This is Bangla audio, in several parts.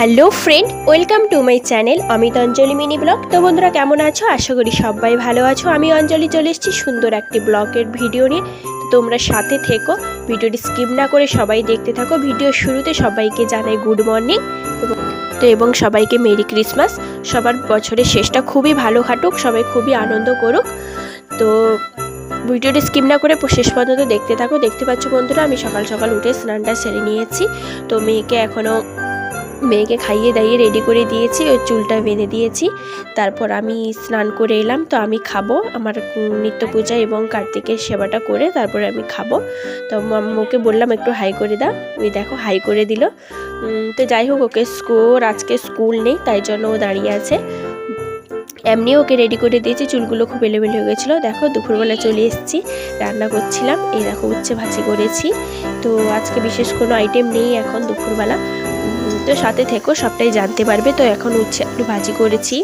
Hello friend, welcome to my channel Amit Anjali mini vlog. তো বন্ধুরা, কেমন আছো? আশা করি সবাই ভালো আছো। আমি অঞ্জলি চলে এসেছি সুন্দর একটি ব্লগের ভিডিও নিয়ে। তোমরা সাথে থেকো, ভিডিওটি স্কিপ না করে সবাই দেখতে থাকো। ভিডিও শুরুতে সবাইকে জানাই গুড মর্নিং। তো এবং সবাইকে মেরি ক্রিসমাস। সবার বছরের শেষটা খুবই ভালো কাটুক, সবাই খুবই আনন্দ করুক। তো ভিডিওটি স্কিপ না করে শেষ পর্যন্ত দেখতে থাকো। দেখতে পাচ্ছ বন্ধুরা, আমি সকাল সকাল উঠে স্নানটা সেরে নিয়েছি। তো মেয়েকে এখনও মেয়েকে খাইয়ে দাইয়ে রেডি করে দিয়েছি, ওই চুলটা বেঁধে দিয়েছি। তারপর আমি স্নান করে এলাম, তো আমি খাব আমার নিত্য পূজা এবং কার্তিকের সেবাটা করে তারপরে আমি খাব। তো আম্মুকে বললাম, একটু হাই করে দাও। ওই দেখো হাই করে দিল। তো যাই হোক, ওকে স্কুল আজকে স্কুল নেই, তাই জন্য ও দাঁড়িয়ে আছে। এমনি ওকে রেডি করে দিয়েছি, চুলগুলো খুব এলোমেলো হয়ে গেছিল। দেখো, দুপুরবেলা চলে এসেছি, রান্না করছিলাম। এই দেখো, উচ্ছে ভাজি করেছি। তো আজকে বিশেষ কোনো আইটেম নেই এখন দুপুরবেলা। তো সাথে থেকো, সবটাই জানতে পারবে। তো এখন উচ্ছে আলু ভাজি করেছি।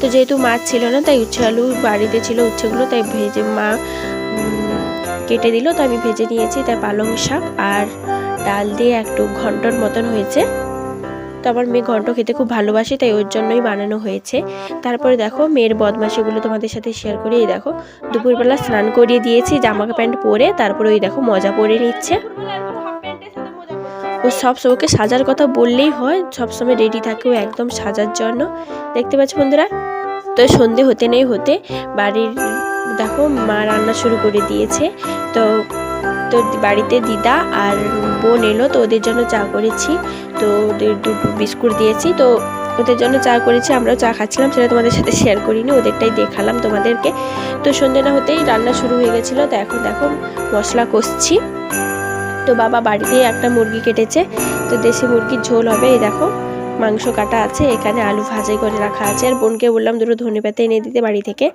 তো যেহেতু মাছ ছিল না, তাই উচ্ছে আলু বাড়িতে ছিল উচ্ছেগুলো, তাই ভেজে মা কেটে দিল। তো আমি ভেজে নিয়েছি তাই পালং শাক আর ডাল দিয়ে একটু ঘন্টর মতন হয়েছে। তো আমার মেয়ে ঘন্ট খেতে খুব ভালোবাসে, তাই ওর জন্যই বানানো হয়েছে। তারপরে দেখো, মেয়ের বদমাশিগুলো তোমাদের সাথে শেয়ার করি। এই দেখো, দুপুরবেলা স্নান করিয়ে দিয়েছি, জামা প্যান্ট পরে, তারপরে ওই দেখো মজা পরে নিচ্ছে। ও সব ওকে সাজার কথা বললেই হয় সবসময় রেডি থাকে ও একদম সাজার জন্য। দেখতে পাচ্ছ বন্ধুরা? তো সন্ধে হতে নেই, হতে বাড়ির, দেখো মা রান্না শুরু করে দিয়েছে। তো তো বাড়িতে দিদা আর বোন এলো, তো ওদের জন্য চা করেছি। তো ওদের দুটো বিস্কুট দিয়েছি। তো ওদের জন্য চা করেছি, আমরাও চা খাচ্ছিলাম, সেটা তোমাদের সাথে শেয়ার করিনি, ওদেরটাই দেখালাম তোমাদেরকে। তো সন্ধে না হতেই রান্না শুরু হয়ে গেছিল, তো এখন দেখো মশলা কষছি। তো বাবা বাড়িতেই একটা মুরগি কেটেছে তো দেশি মুরগির ঝোল হবে এই দেখো। মাংস কাটা আছে, এখানে আলু ভাজাই করে রাখা আছে। আর বোনকে বললাম, দুটো ধনে পাতা এনে দিতে বাড়ি থেকে।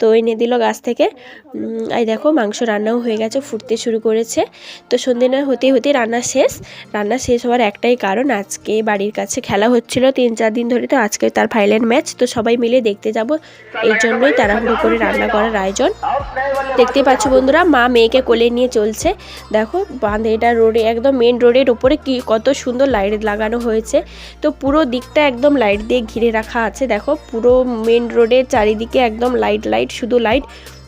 তো এনে দিল গাছ থেকে। এই দেখো, মাংস রান্নাও হয়ে গেছে, ফুটতে শুরু করেছে। তো সন্ধে না হতেই হতেই রান্না শেষ। রান্না শেষ হওয়ার একটাই কারণ, আজকে বাড়ির কাছে খেলা হচ্ছিল তিন চার দিন ধরে, তো আজকে তার ফাইনাল ম্যাচ তো সবাই মিলে দেখতে যাব, এই জন্যই তাড়াহুড়ো করে রান্না করার আয়োজন। দেখতে পাচ্ছ বন্ধুরা, মা মেয়েকে কোলে নিয়ে চলছে। দেখো, বাঁধেটা রোডে একদম মেন রোডের উপরে কি কত সুন্দর লাইট লাগানো হয়েছে। তো পুরো দিকটা একদম লাইট দিয়ে ঘিরে রাখা আছে। দেখো, পুরো মেন রোডের চারিদিকে একদম লাইট লাইট শুধু লাইট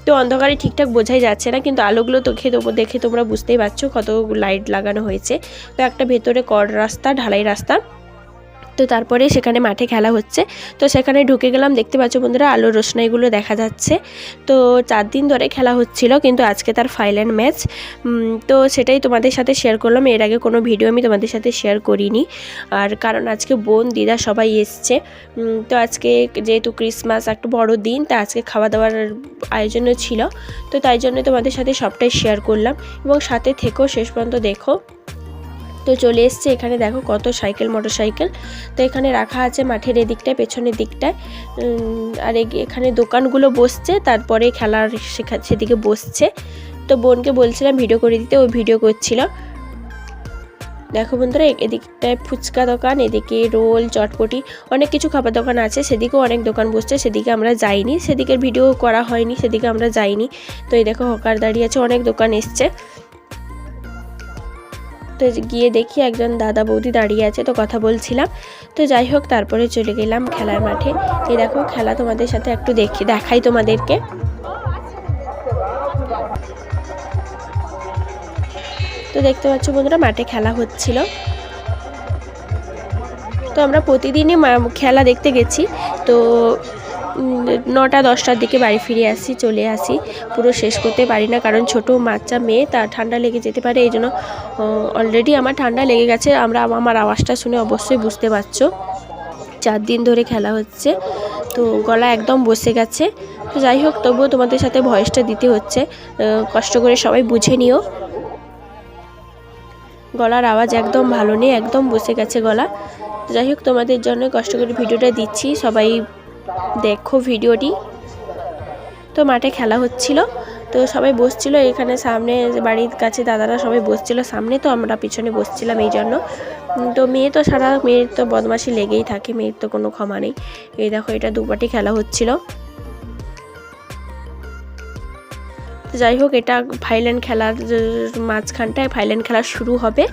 তো অন্ধকারে ঠিকঠাক বোঝাই যাচ্ছে না, কিন্তু আলোগুলো তো খেয়ে দেবো দেখে তোমরা বুঝতেই পারছ কত লাইট লাগানো হয়েছে। তো একটা ভেতরে কর রাস্তা, ঢালাই রাস্তা। তো তারপরে সেখানে মাঠে খেলা হচ্ছে। তো সেখানে ঢুকে গেলাম, দেখতে পাচ্ছ বন্ধুরা, আলোর রোশনাইগুলো দেখা যাচ্ছে। তো চার দিন ধরে খেলা হচ্ছিল, কিন্তু আজকে তার ফাইনাল ম্যাচ তো সেটাই তোমাদের সাথে শেয়ার করলাম। এর আগে কোনো ভিডিও আমি তোমাদের সাথে শেয়ার করিনি। আর কারণ আজকে বোন, দিদা সবাই এসছে। তো আজকে যেহেতু ক্রিসমাস একটা বড় দিন, তা আজকে খাওয়া দাওয়ার আয়োজনও ছিল। তো তাই জন্য তোমাদের সাথে সবটাই শেয়ার করলাম। এবং সাথে থেকেও শেষ পর্যন্ত দেখো। তো চলে এসছে। এখানে দেখো কত সাইকেল মোটর সাইকেল তো এখানে রাখা আছে মাঠের এদিকটায়, পেছনের দিকটায়। আর এখানে দোকানগুলো বসছে, তারপরে খেলার সেখা- সেদিকে বসছে। তো বোনকে বলছিলাম ভিডিও করে দিতে, ও ভিডিও করছিল। দেখো বন্ধুরা এদিকটায় ফুচকা দোকান, এদিকে রোল, চটপটি, অনেক কিছু খাবার দোকান আছে। সেদিকেও অনেক দোকান বসছে, সেদিকে আমরা যাইনি। সেদিকের ভিডিও করা হয়নি, সেদিকে আমরা যাইনি। তো এই দেখো হকার দাঁড়িয়ে আছে, অনেক দোকান এসছে। তো গিয়ে দেখি একজন দাদা বৌদি দাঁড়িয়ে আছে, তো কথা বলছিলাম। তো যাই হোক, তারপরে চলে গেলাম খেলার মাঠে। এই দেখো, খেলা তোমাদের সাথে একটু দেখি, দেখাই তোমাদেরকে। তো দেখতে পাচ্ছ বন্ধুরা, মাঠে খেলা হচ্ছিল। তো আমরা প্রতিদিনই খেলা দেখতে গেছি। তো নটা, দশটার দিকে বাড়ি ফিরে আসি, চলে আসি। পুরো শেষ করতে পারি না, কারণ ছোট বাচ্চা মেয়ে তার ঠান্ডা লেগে যেতে পারে, এই জন্য অলরেডি আমার ঠান্ডা লেগে গেছে। আমরা, আমার আওয়াজটা শুনে অবশ্যই বুঝতে পারছ। চার দিন ধরে খেলা হচ্ছে, তো গলা একদম বসে গেছে। তো যাই হোক, তবুও তোমাদের সাথে ভয়েসটা দিতে হচ্ছে। কষ্ট করে সবাই বুঝে নিও। গলার আওয়াজ একদম ভালো নেই, একদম বসে গেছে গলা। যাই হোক, তোমাদের জন্য কষ্ট করে ভিডিওটা দিচ্ছি। সবাই দেখো ভিডিওটি। তো মাঠে খেলা হচ্ছিল, তো সবাই বসছিল, এখানে সামনে বাড়ির কাছে দাদারা সবাই বসছিল, সামনে তো আমরা পিছনে বসছিলাম এই জন্য। তো মেয়ে তো সারা, মেয়ের তো বদমাশি লেগেই থাকে, মেয়ের তো কোনো ক্ষমা নেই। এই দেখো, এটা দুপাটি খেলা হচ্ছিল। যাই হোক, এটা ফাইনাল খেলার মাঝখানটায় ফাইনাল খেলা শুরু হবে।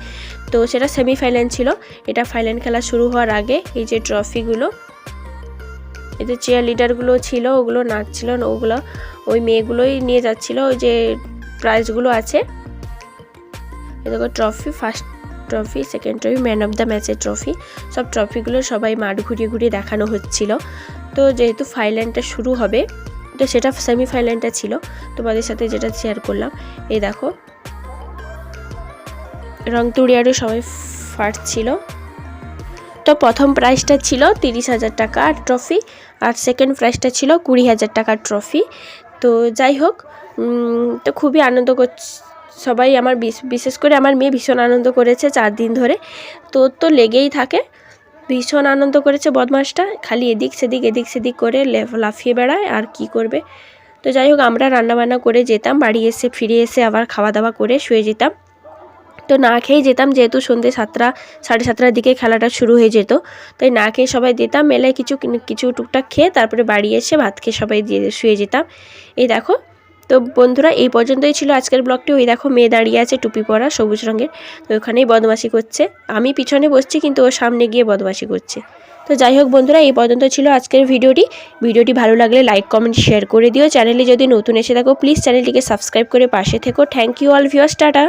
তো সেটা সেমিফাইনাল ছিল, এটা ফাইনাল খেলা শুরু হওয়ার আগে এই যে ট্রফিগুলো যে চেয়ার লিডারগুলো ছিল, ওগুলো নাচছিল, ওগুলো, ওই মেয়েগুলোই নিয়ে যাচ্ছিল, ওই যে প্রাইজগুলো আছে। এই দেখো trophy first trophy second trophy man of the ম্যাচের ট্রফি সব ট্রফিগুলো সবাই মাঠ ঘুরিয়ে ঘুরিয়ে দেখানো হচ্ছিল। তো যেহেতু ফাইনালটা শুরু হবে, তো সেটা সেমিফাইনালটা ছিল, তোমাদের সাথে যেটা শেয়ার করলাম, এই দেখো। রং তুড়িয়ারও সবাই ফার্স্ট ছিল। তো প্রথম প্রাইজটা ছিল তিরিশ হাজার টাকা আর ট্রফি আর সেকেন্ড প্রাইজটা ছিল কুড়ি হাজার টাকার ট্রফি তো যাই হোক তো খুবই আনন্দ সবাই আমার বিশ- বিশেষ করে আমার মেয়ে ভীষণ আনন্দ করেছে চার দিন ধরে। তো তো লেগেই থাকে। ভীষণ আনন্দ করেছে বদমাসটা খালি এদিক সেদিক এদিক সেদিক করে লাফিয়ে বেড়ায় আর কি করবে। তো যাই হোক, আমরা রান্নাবান্না করে যেতাম, বাড়ি এসে, ফিরে এসে আবার খাওয়া দাওয়া করে শুয়ে যেতাম। তো না খেয়েই যেতাম, যেহেতু সন্ধ্যে সাতটা, সাড়ে সাতটার দিকে খেলাটা শুরু হয়ে যেত। তাই না খেয়ে সবাই যেতাম মেলায় কিছু কিছু টুকটাক খেয়ে তারপরে বাড়ি এসে ভাত খেয়ে সবাই দিয়ে শুয়ে যেতাম। এই দেখো, তো বন্ধুরা এই পর্যন্তই ছিল আজকের ব্লগটি। ওই দেখো মেয়ে দাঁড়িয়ে আছে টুপি পরা, সবুজ রঙের। তো ওখানেই বদমাশি করছে। আমি পিছনে বসছি, কিন্তু ও সামনে গিয়ে বদমাশি করছে। তো যাই হোক বন্ধুরা, এই পর্যন্ত ছিল আজকের ভিডিওটি। ভিডিওটি ভালো লাগলে লাইক, কমেন্ট, শেয়ার করে দিও। চ্যানেলে যদি নতুন এসে থাকো, প্লিজ চ্যানেলটিকে সাবস্ক্রাইব করে পাশে থেকো। Thank you all viewers, tata.